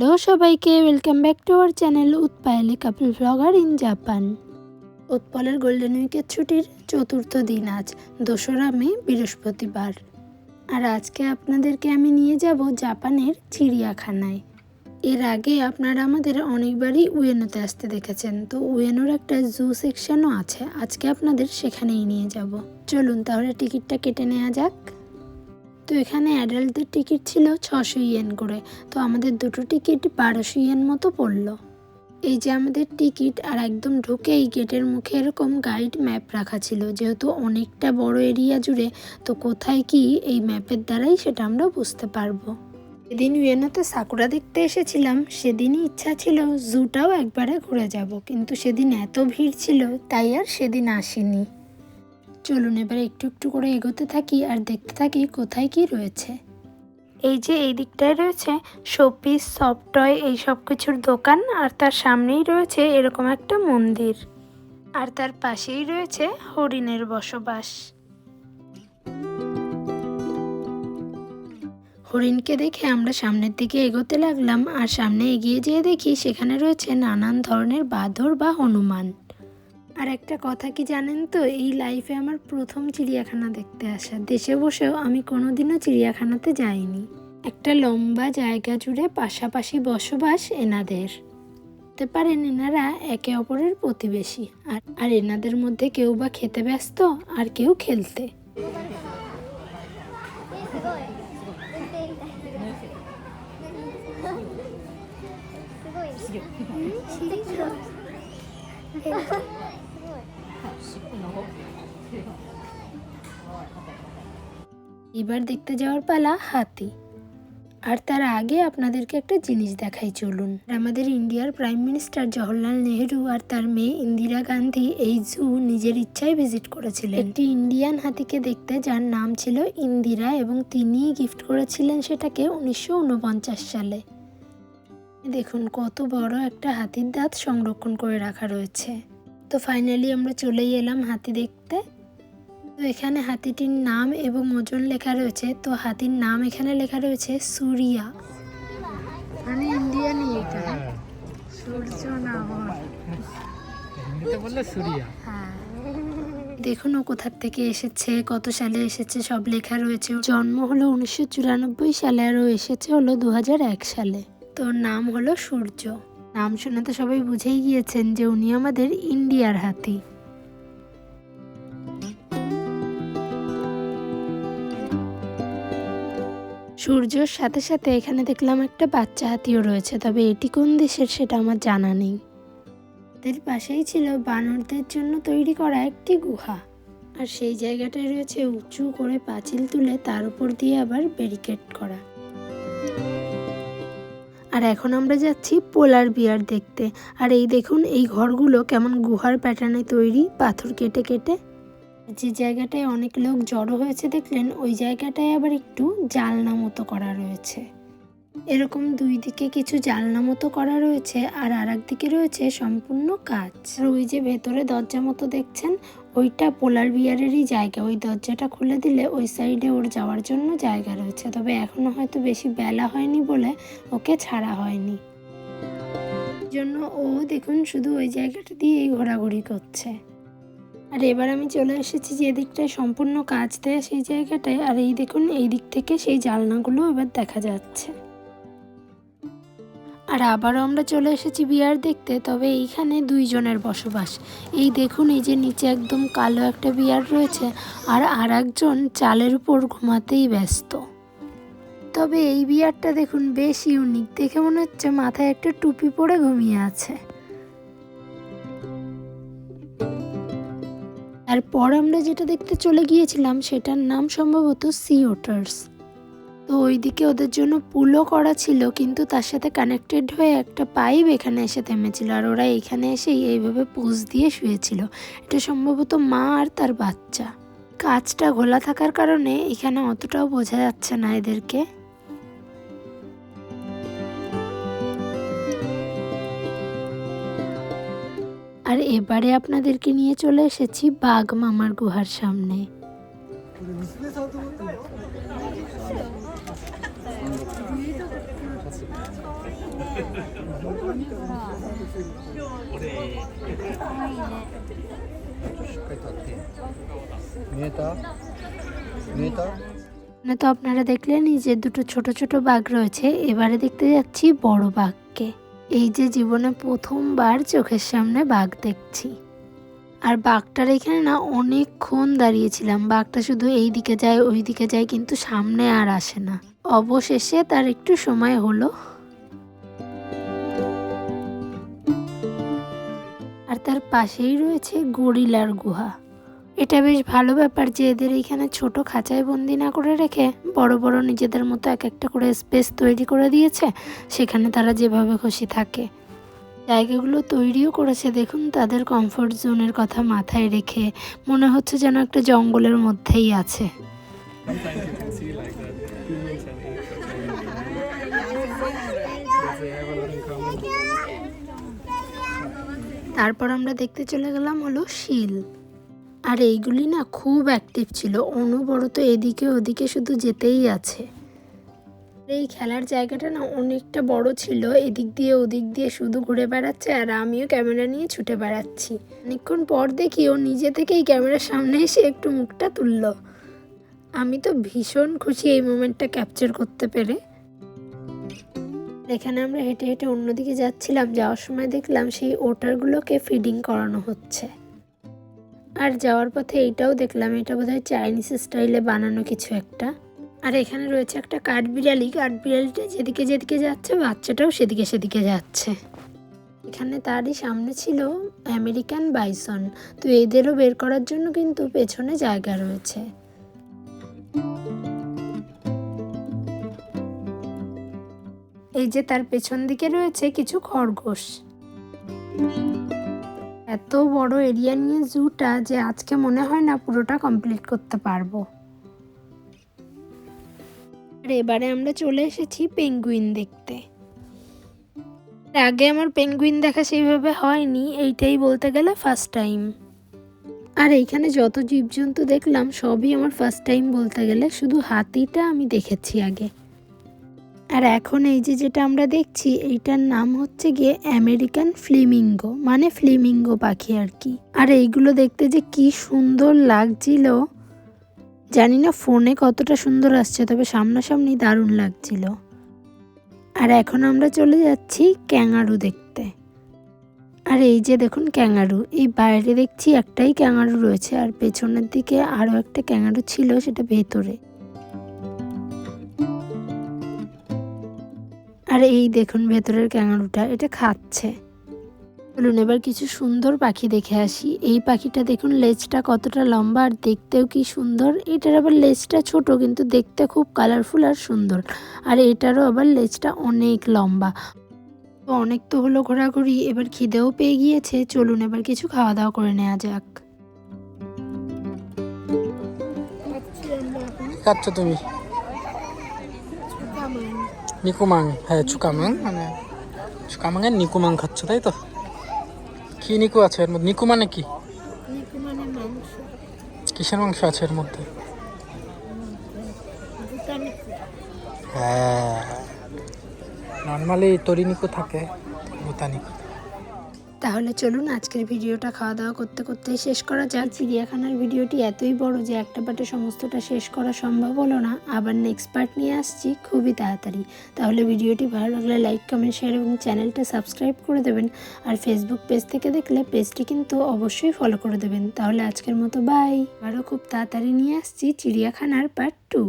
Hello সবাইকে welcome back to our channel উৎপায়লে couple vlogger in Japan উৎপলের golden উইকের ছুটির চতুর্থ দিন আজ, দোসরা মে, বৃহস্পতিবার। আর আজকে আপনাদেরকে আমি নিয়ে যাব জাপানের চিড়িয়াখানায়। এর আগে আপনারা আমাদের অনেকবারই উয়েনোতে আসতে দেখেছেন, তো উয়েনোর একটা জু সেকশনও আছে, আজকে আপনাদের সেখানেই নিয়ে যাব। চলুন তাহলে টিকিটটা কেটে নেওয়া যাক। তো এখানে অ্যাডাল্টদের টিকিট ছিল ছশো ইয়েন করে। তো আমাদের দুটো টিকিট বারোশো ইয়েন মতো পড়ল। এই যে আমাদের টিকিট আর একদম ঢুকে এই গেটের মুখে এরকম গাইড ম্যাপ রাখা ছিল। যেহেতু অনেকটা বড় এরিয়া জুড়ে, তো কোথায় কি এই ম্যাপের দ্বারাই সেটা আমরা বুঝতে পারব। সেদিন ইউএনওতে সাকুরা দেখতে এসেছিলাম। সেদিনই ইচ্ছা ছিল জুটাও একবারে ঘুরে যাব। কিন্তু সেদিন এত ভিড় ছিল, তাই আর সেদিন আসিনি। চলুন এবার একটু একটু করে এগোতে থাকি আর দেখতে থাকি কোথায় কি রয়েছে। এই যে এই দিকটায় রয়েছে শোপিস, সফট টয় এই সব কিছুর দোকান আর তার সামনেই রয়েছে এরকম একটা মন্দির। আর তার পাশেই রয়েছে হরিণের বসবাস। হরিণকে দেখে আমরা সামনের দিকে এগোতে লাগলাম আর সামনে এগিয়ে যেয়ে দেখি সেখানে রয়েছে নানান ধরনের বাঁদর বা হনুমান। আর একটা কথা কি জানেন তো? এই লাইফে আমার প্রথম চিড়িয়াখানা দেখতে আসা। দেশে বসেও আমি কোনোদিনও চিড়িয়াখানাতে যাইনি। একটা লম্বা জায়গা জুড়ে পাশাপাশি বসবাস এনাদের। হতে পারেন এনারা একে অপরের প্রতিবেশী। আর আর এনাদের মধ্যে কেউ বা খেতে ব্যস্ত আর কেউ খেলতে। এবার দেখতে যাওয়ার পালা হাতি। আর তার আগে আপনাদেরকে একটা জিনিস দেখাই চলুন। আমাদের ইন্ডিয়ার প্রাইম মিনিস্টার জওহরলাল নেহেরু আর তার মেয়ে ইন্দিরা গান্ধী এই জু নিজের ইচ্ছায় ভিজিট করেছিলেন। একটি ইন্ডিয়ান হাতিকে দেখতে যার নাম ছিল ইন্দিরা এবং তিনিই গিফট করেছিলেন সেটাকে উনিশশো উনপঞ্চাশ সালে। দেখুন, কত বড় একটা হাতির দাঁত সংরক্ষণ করে রাখা রয়েছে। তো ফাইনালি আমরা চলেই এলাম হাতি দেখতে। তো এখানে হাতিটির নাম এবং ওজন লেখা রয়েছে। তো হাতির নাম এখানে লেখা রয়েছে সুরিয়া। মানে ইন্ডিয়ান এটা। সূর্য বললে সুরিয়া। হ্যাঁ। দেখুন ও কোথার থেকে এসেছে কত সালে এসেছে সব লেখা রয়েছে। জন্ম হলো উনিশশো চুরানব্বই সালে আর ও এসেছে হলো দু এক সালে। তো নাম হলো সূর্য। নাম শুনে তো সবাই বুঝেই গিয়েছেন যে উনি আমাদের ইন্ডিয়ার হাতি। সূর্যর সাথে সাথে এখানে দেখলাম একটা বাচ্চা হাতিও রয়েছে, তবে এটি কোন দেশের সেটা আমার জানা নেই। এর পাশেই ছিল বানরদের জন্য তৈরি করা একটি গুহা। আর সেই জায়গাটায় রয়েছে উঁচু করে পাঁচিল তুলে তার উপর দিয়ে আবার ব্যারিকেড করা। আর এখন আমরা যাচ্ছি পোলার বিয়ার দেখতে। আর এই দেখুন, এই ঘরগুলো কেমন গুহার প্যাটার্নে তৈরি, পাথর কেটে কেটে। যে জায়গাটায় অনেক লোক জড়ো হয়েছে দেখলেন, ওই জায়গাটায় আবার একটু জালনা মতো করা রয়েছে। এরকম দুই দিকে কিছু জালনা মতো করা রয়েছে, আর আর দিকে রয়েছে সম্পূর্ণ কাজ আর ওই যে ভেতরে দরজা মতো দেখছেন ওইটা পোলার বিয়ারেরই জায়গা। ওই দরজাটা খুলে দিলে ওই সাইডে ওর যাওয়ার জন্য জায়গা রয়েছে। তবে এখনও হয়তো বেশি বেলা হয়নি বলে ওকে ছাড়া হয়নি। জন্য ও দেখুন শুধু ওই জায়গাটা দিয়েই ঘোরাঘুরি করছে। আর এবার আমি চলে এসেছি যে দিকটায় সম্পূর্ণ কাজ দেয় সেই জায়গাটায়। আর এই দেখুন, এই দিক থেকে সেই জালনাগুলো এবার দেখা যাচ্ছে। আর আবারও আমরা চলে এসেছি বিয়ার দেখতে, তবে এইখানে দুইজনের বসবাস। এই দেখুন, এই যে নিচে একদম কালো একটা বিয়ার রয়েছে, আর আর একজন চালের উপর ঘুমাতেই ব্যস্ত। তবে এই বিয়ারটা দেখুন, বেশ ইউনিক দেখে মনে হচ্ছে মাথায় একটা টুপি পরে ঘুমিয়ে আছে। তারপর আমরা যেটা দেখতে চলে গিয়েছিলাম, সেটার নাম সম্ভবত সি ওটার্স ওইদিকে ওদের জন্য পুলও করা ছিল, কিন্তু তার সাথে কানেক্টেড হয়ে একটা পাইপ এখানে এসে থেমেছিল আর ওরা এখানে এসেই এইভাবে পোজ দিয়ে শুয়েছিল। এটা সম্ভবত মা আর তার বাচ্চা। কাজটা ঘোলা থাকার কারণে এখানে অতটাও বোঝা যাচ্ছে না এদেরকে। আর এবারে আপনাদেরকে নিয়ে চলে এসেছি বাঘ মামার গুহার সামনে। তো আপনারা দেখলেনই যে দুটো ছোট ছোট বাঘ রয়েছে। এবারে দেখতে যাচ্ছি বড় বাঘকে। এই যে জীবনে প্রথমবার চোখের সামনে বাঘ দেখছি। আর বাঘটার এখানে না অনেকক্ষণ দাঁড়িয়েছিলাম। বাঘটা শুধু এই দিকে যায়, ওই দিকে যায়, কিন্তু সামনে আর আসে না। অবশেষে তার একটু সময় হলো। আর তার পাশেই রয়েছে গরিলার গুহা। এটা বেশ ভালো ব্যাপার যে এদের এইখানে ছোট খাঁচায় বন্দি না করে রেখে বড় বড় নিজেদের মতো এক একটা করে স্পেস তৈরি করে দিয়েছে। সেখানে তারা যেভাবে খুশি থাকে। জায়গাগুলো তৈরিও করেছে। দেখুন, তাদের কমফোর্ট জোনের কথা মাথায় রেখে মনে হচ্ছে যেন একটা জঙ্গলের মধ্যেই আছে. তারপর আমরা দেখতে চলে গেলাম হলো শিল। আর এইগুলি না খুব অ্যাক্টিভ ছিল। অনবরত এদিকে ওদিকে শুধু যেতেই আছে। এই খেলার জায়গাটা না অনেকটা বড় ছিল। এদিক দিয়ে ওদিক দিয়ে শুধু ঘুরে বেড়াচ্ছে আর আমিও ক্যামেরা নিয়ে ছুটে বেড়াচ্ছি। অনেকক্ষণ পর দেখি ও নিজে থেকেই ক্যামেরার সামনে এসে একটু মুখটা তুললো। আমি তো ভীষণ খুশি এই মোমেন্টটা ক্যাপচার করতে পেরে। এখানে আমরা হেঁটে হেঁটে অন্যদিকে যাচ্ছিলাম। যাওয়ার সময় দেখলাম সেই ওটারগুলোকে ফিডিং করানো হচ্ছে। আর যাওয়ার পথে এইটাও দেখলাম। এটা বোধহয় চাইনিজ স্টাইলে বানানো কিছু একটা। আর এখানে রয়েছে একটা কাঠবিড়ালি। কাঠবিড়ালিটা যেদিকে যেদিকে যাচ্ছে, বাচ্চাটাও সেদিকে সেদিকে যাচ্ছে। এখানে তারই সামনে ছিল আমেরিকান বাইসন। তো এদেরও বের করার জন্য কিন্তু পেছনে জায়গা রয়েছে। এই যে তার পেছন দিকে রয়েছে কিছু খরগোশ। এত বড় এরিয়া নিয়ে জুটা যে আজকে মনে হয় না পুরোটা কমপ্লিট করতে পারব। আর এবারে আমরা চলে এসেছি পেঙ্গুইন দেখতে। আগে আমার পেঙ্গুইন দেখা সেইভাবে হয়নি, এইটাই বলতে গেলে ফার্স্ট টাইম আর এইখানে যত জীবজন্তু দেখলাম, সবই আমার ফার্স্ট টাইম বলতে গেলে, শুধু হাতিটা আমি দেখেছি আগে। আর এখন এই যে যেটা আমরা দেখছি, এইটার নাম হচ্ছে গিয়ে আমেরিকান ফ্লিমিঙ্গো মানে ফ্লিমিঙ্গো পাখি আর কি। আর এইগুলো দেখতে যে কি সুন্দর লাগছিল জানি না ফোনে কতটা সুন্দর আসছে, তবে সামনাসামনি দারুণ লাগছিল। আর এখন আমরা চলে যাচ্ছি ক্যাঙারু দেখতে। আর এই যে দেখুন ক্যাঙারু এই বাইরে দেখছি একটাই ক্যাঙারু রয়েছে, আর পেছনের দিকে আরও একটা ক্যাঙারু ছিল সেটা ভেতরে। আর এই দেখুন ভেতরের ক্যাঙারুটা এটা খাচ্ছে। চলুন এবার কিছু সুন্দর পাখি দেখে আসি। এই পাখিটা দেখুন লেজটা কতটা লম্বা আর দেখতেও কি সুন্দর। এটার আবার লেজটা ছোট কিন্তু দেখতে খুব কালারফুল আর সুন্দর। আর এটারও আবার লেজটা অনেক লম্বা। তো অনেক তো হলো ঘোরাঘুরি এবার খিদেও পেয়ে গিয়েছে। চলুন এবার কিছু খাওয়া দাওয়া করে নেওয়া যাক। খাচ্ছ তুমি? নিকুমাং হ্যাঁ চুকামাং মানে চুকামাঙের নিকুমাং খাচ্ছ তাই তো? কি নিকু আছে এর মধ্যে? নিকু মানে কি? মানে মাংস। কিসের মাংস আছে এর মধ্যে? হ্যাঁ। নর্মালি তরি নিকু থাকে ভুতা নিকু। তাহলে চলুন আজকের ভিডিওটা খাওয়া দাওয়া করতে করতেই শেষ করা যাক। চিড়িয়াখানার ভিডিওটি এতই বড় যে একটা পার্টে সমস্তটা শেষ করা সম্ভব হলো না। আবার নেক্সট পার্ট নিয়ে আসছি খুবই তাড়াতাড়ি। তাহলে ভিডিওটি ভালো লাগলে লাইক কমেন্ট শেয়ার এবং চ্যানেলটা সাবস্ক্রাইব করে দেবেন। আর ফেসবুক পেজ থেকে দেখলে পেজটি কিন্তু অবশ্যই ফলো করে দেবেন। তাহলে আজকের মতো বাই আরও খুব তাড়াতাড়ি নিয়ে আসছি চিড়িয়াখানার পার্ট টু